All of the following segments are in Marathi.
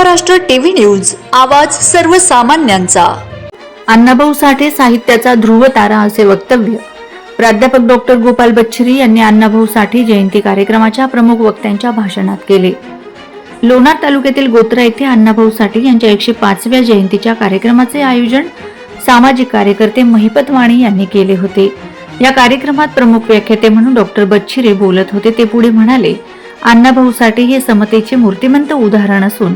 महाराष्ट्र टीव्ही न्यूज आवाज सर्वसामान्यांचा. अण्णाभाऊ साठे साहित्याचा ध्रुव तारा असे वक्तव्य. प्राध्यापक डॉक्टर गोपाल बच्छरी यांनी अण्णाभाऊ साठे जयंती कार्यक्रमाच्या प्रमुख वक्त्यांच्या भाषणात केले. लोणार तालुक्यातील गोत्रा येथे अण्णाभाऊ साठे यांच्या एकशे पाचव्या जयंतीच्या कार्यक्रमाचे आयोजन सामाजिक कार्यकर्ते महिपत वाणी यांनी केले होते. या कार्यक्रमात प्रमुख व्याख्याते म्हणून डॉक्टर बच्छिरे बोलत होते ते पुढे म्हणाले अण्णाभाऊ साठे हे समतेचे मूर्तिमंत उदाहरण असून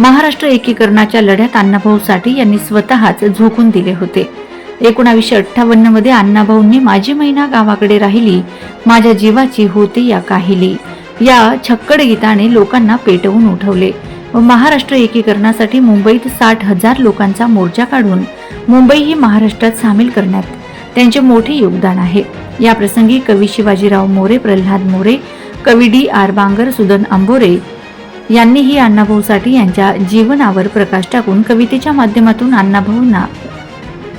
महाराष्ट्र एकीकरणाच्या लढ्यात अण्णाभाऊ साठे यांनी स्वतःच झोकून दिले होते. एकोणावीसशे अठ्ठावन्नमध्ये अण्णाभाऊंनी माझी महिना गावाकडे राहिली. माझ्या जीवाची होती या काहिली. या छक्कड गीताने लोकांना पेटवून उठवले. व महाराष्ट्र एकीकरणासाठी मुंबईत साठ हजार लोकांचा मोर्चा काढून मुंबई ही महाराष्ट्रात सामील करण्यात त्यांचे मोठे योगदान आहे. या प्रसंगी कवी शिवाजीराव मोरे प्रल्हाद मोरे कवी डी आर बांगर सुदन अंबोरे यांनीही अण्णाभाऊ साठे यांच्या जीवनावर प्रकाश टाकून कवितेच्या माध्यमातून अण्णाभाऊंना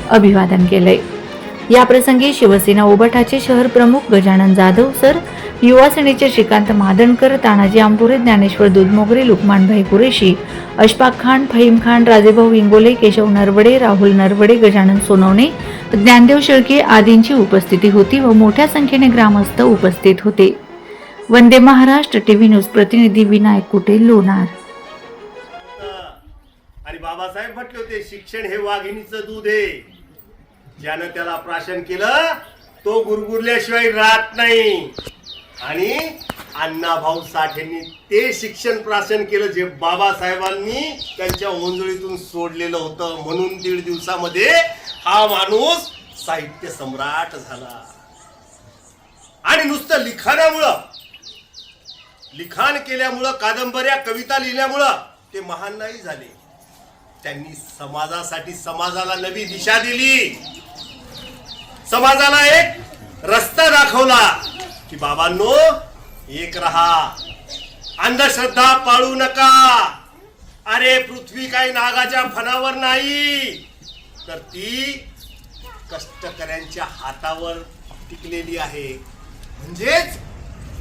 अभिवादन केलंय. याप्रसंगी शिवसेना ओबठाचे शहर प्रमुख गजानन जाधव सर युवा सेनेचे श्रीकांत मादणकर तानाजी आंबुरे ज्ञानेश्वर दुधमोगरे लुकमानभाई कुरेशी अशफाक खान फहीम खान राजेभाऊ इंगोले केशव नरवडे राहुल नरवडे गजानन सोनवणे ज्ञानदेव शेळके आदींची उपस्थिती होती व मोठ्या संख्येने ग्रामस्थ उपस्थित होते. वंदे महाराष्ट्र टीव्ही न्यूज प्रतिनिधी विनायक कुटे लोणार. आणि बाबासाहेब म्हटले होते शिक्षण हे वाघिणीचं दूध आहे. ज्यानं त्याला प्राशन केलं तो गुरगुरल्याशिवाय राहत नाही. आणि अण्णाभाऊ साठेंनी ते शिक्षण प्राशन केलं जे बाबासाहेबांनी त्यांच्या ओंजळीतून सोडलेलं होतं. म्हणून दीड दिवसामध्ये हा माणूस साहित्य सम्राट झाला. आणि नुसतं लिखाणामुळं लिखाण केल्यामुळं कादंबऱ्या कविता लिहिल्यामुळं ते महान नाही झाले. त्यांनी समाजासाठी समाजाला नवी दिशा दिली. समाजाला एक रस्ता दाखवला की बाबांनो एक रहा. अंधश्रद्धा पाळू नका. अरे पृथ्वी काही नागाच्या फणावर नाही. तर ती कष्टकऱ्यांच्या हातावर टिकलेली आहे. म्हणजेच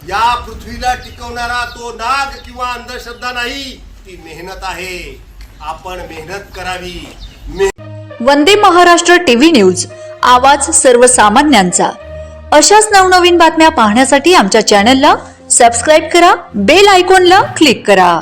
या पृथ्वीला टिकवणारा तो नाग किंवा अंधश्रद्धा नाही ती मेहनत आहे. आपण मेहनत करावी. वंदे महाराष्ट्र टीव्ही न्यूज आवाज सर्वसामान्यांचा. अशाच नवनवीन बातम्या पाहण्यासाठी आमच्या चॅनलला सबस्क्राईब करा बेल आयकॉनला क्लिक करा.